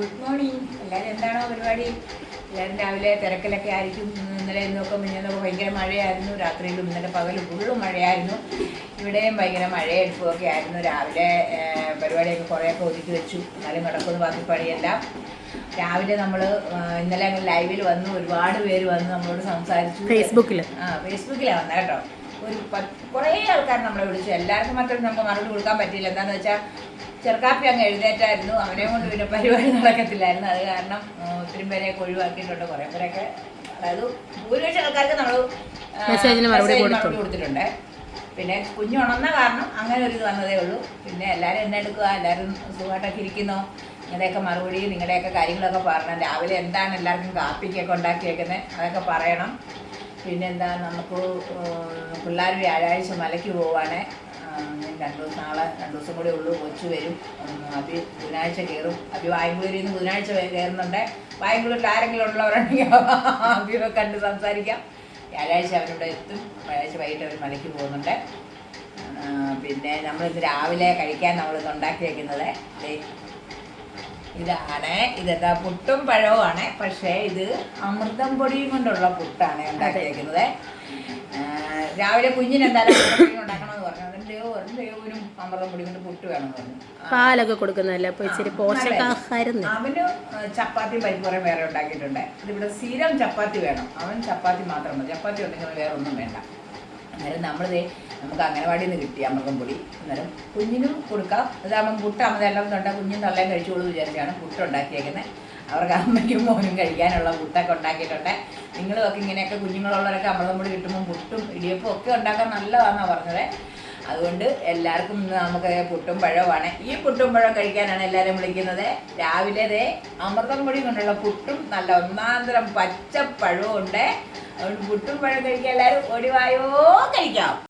Good morning എല്ലാവരും എന്താണോ പരിപാടി? എല്ലാവരും രാവിലെ തിരക്കിലൊക്കെ ആയിരിക്കും. ഇന്നലെ ഇന്നൊക്കെ മിന്നൊക്കെ ഭയങ്കര മഴയായിരുന്നു. രാത്രിയിലും ഇന്നലെ പകലും ഫുള്ളും മഴയായിരുന്നു. ഇവിടെയും ഭയങ്കര മഴയെടുപ്പുമൊക്കെ ആയിരുന്നു. രാവിലെ പരിപാടിയൊക്കെ കുറേയൊക്കെ ഒതുക്കി വെച്ചു. എന്നാലും കിടക്കുന്ന ബാക്കി പണിയെല്ലാം. രാവിലെ നമ്മൾ ഇന്നലെ അങ്ങ് ലൈവിൽ വന്നു. ഒരുപാട് പേര് വന്ന് നമ്മളോട് സംസാരിച്ചു. ഫേസ്ബുക്കിൽ ആ ഫേസ്ബുക്കിലാണ് വന്നത് കേട്ടോ. ഒരു കുറേ ആൾക്കാർ നമ്മളെ വിളിച്ചു. എല്ലാവർക്കും മാത്രം നമുക്ക് മറുപടി കൊടുക്കാൻ പറ്റിയില്ല. എന്താണെന്ന് വെച്ചാൽ ചെറുക്കാപ്പി അങ്ങ് എഴുന്നേറ്റായിരുന്നു. അവനെ കൊണ്ട് പിന്നെ പരിപാടി നടക്കത്തില്ലായിരുന്നു. അത് കാരണം ഒത്തിരി പേരെയൊക്കെ ഒഴിവാക്കിയിട്ടുണ്ട് കുറേ പേരൊക്കെ. അതായത് ഭൂരിപക്ഷം ആൾക്കാർക്ക് നമ്മൾ മെസ്സേജിന് മറുപടി കൊടുത്തിട്ടുണ്ട്. പിന്നെ കുഞ്ഞു ഉണർന്ന കാരണം അങ്ങനെ ഒരു ഇത് വന്നതേ ഉള്ളൂ. പിന്നെ എല്ലാവരും എന്നെ എടുക്കുക എല്ലാവരും സുഖമായിട്ടൊക്കെ ഇരിക്കുന്നോ. നിങ്ങളുടെയൊക്കെ മറുപടി നിങ്ങളുടെയൊക്കെ കാര്യങ്ങളൊക്കെ പറയണം രാവിലെ എന്താണ് എല്ലാവർക്കും കാപ്പിക്കൊക്കെ ഉണ്ടാക്കിയേക്കുന്നത് അതൊക്കെ പറയണം. പിന്നെന്താ നമുക്ക് പിള്ളേർ വ്യാഴാഴ്ച മലയ്ക്ക് പോവാണ്. രണ്ട് ദിവസം നാളെ രണ്ട് ദിവസം കൂടെ ഉള്ളൂ കൊച്ചു വരും. അഭി ബുധനാഴ്ച കയറും. അഭി വായംകുളിയിൽ നിന്ന് ബുധനാഴ്ച കയറുന്നുണ്ട്. വായങ്കുളൂരിൽ ആരെങ്കിലും ഉള്ളവരുണ്ടെങ്കിൽ അഭിയെ കണ്ട് സംസാരിക്കാം. വ്യാഴാഴ്ച അവരിവിടെ എത്തും. വ്യാഴാഴ്ച വൈകിട്ട് അവർ മലയ്ക്ക് പോകുന്നുണ്ട്. പിന്നെ നമ്മൾ ഇത് രാവിലെ കഴിക്കാൻ നമ്മളിത് ഉണ്ടാക്കി വെക്കുന്നത് ഇതാണ്. ഇതെന്താ? പുട്ടും പഴവുമാണ് പക്ഷേ ഇത് അമൃതം പൊടിയും കൊണ്ടുള്ള പുട്ടാണ് ഉണ്ടാക്കി വെക്കുന്നത് രാവിലെ കുഞ്ഞിന് എന്തായാലും അമൃതം ഉണ്ടാക്കണമെന്ന് പറഞ്ഞു. അതിന്റെ ദേവനും അമൃതം പൊടി കൊണ്ട് പുട്ട് വേണമെന്ന് പറഞ്ഞു. പാലൊക്കെ കൊടുക്കുന്നതല്ലേ? അപ്പൊ ഇച്ചിരി പോഷകാഹാരം അവന് ചപ്പാത്തി പരിപ്പുറം വേറെ ഉണ്ടാക്കിയിട്ടുണ്ട്. ഇതിവിടെ സ്ഥിരം ചപ്പാത്തി വേണം. അവൻ ചപ്പാത്തി മാത്രം മതി. ചപ്പാത്തി ഉണ്ടെങ്കിൽ വേറെ ഒന്നും വേണ്ട. അന്നേരം നമ്മളിത് നമുക്ക് അംഗനവാടിയിൽ നിന്ന് കിട്ടി അമൃതം പൊടി. അന്നേരം കുഞ്ഞിനും കൊടുക്കാം. അതാകുമ്പം പുട്ട് അമൃതെല്ലാം തൊണ്ട കുഞ്ഞും തള്ളയും കഴിച്ചോളൂ വിചാരിച്ചാണ് പുട്ട് ഉണ്ടാക്കിയേക്കുന്നത് അവർക്ക് അമ്മയ്ക്കും മോനും കഴിക്കാനുള്ള പുട്ടൊക്കെ ഉണ്ടാക്കിയിട്ടുണ്ട്. നിങ്ങളും ഒക്കെ ഇങ്ങനെയൊക്കെ കുഞ്ഞുങ്ങളുള്ളവരൊക്കെ അമൃതം പൊടി കിട്ടുമ്പോൾ പുട്ടും ഇടിയപ്പം ഒക്കെ ഉണ്ടാക്കാൻ നല്ലതാണെന്നാണ് പറഞ്ഞത്. അതുകൊണ്ട് എല്ലാവർക്കും ഇന്ന് നമുക്ക് പുട്ടും പഴമാണ് ഈ പുട്ടും പഴം കഴിക്കാനാണ് എല്ലാവരും വിളിക്കുന്നത്. രാവിലെ അമൃതം പൊടി കൊണ്ടുള്ള പുട്ടും നല്ല ഒന്നാന്തരം പച്ചപ്പഴവും പഴവും ഉണ്ട് അതുകൊണ്ട് പുട്ടും പഴം കഴിക്കാൻ എല്ലാവരും ഒടിവായോ കഴിക്കാം.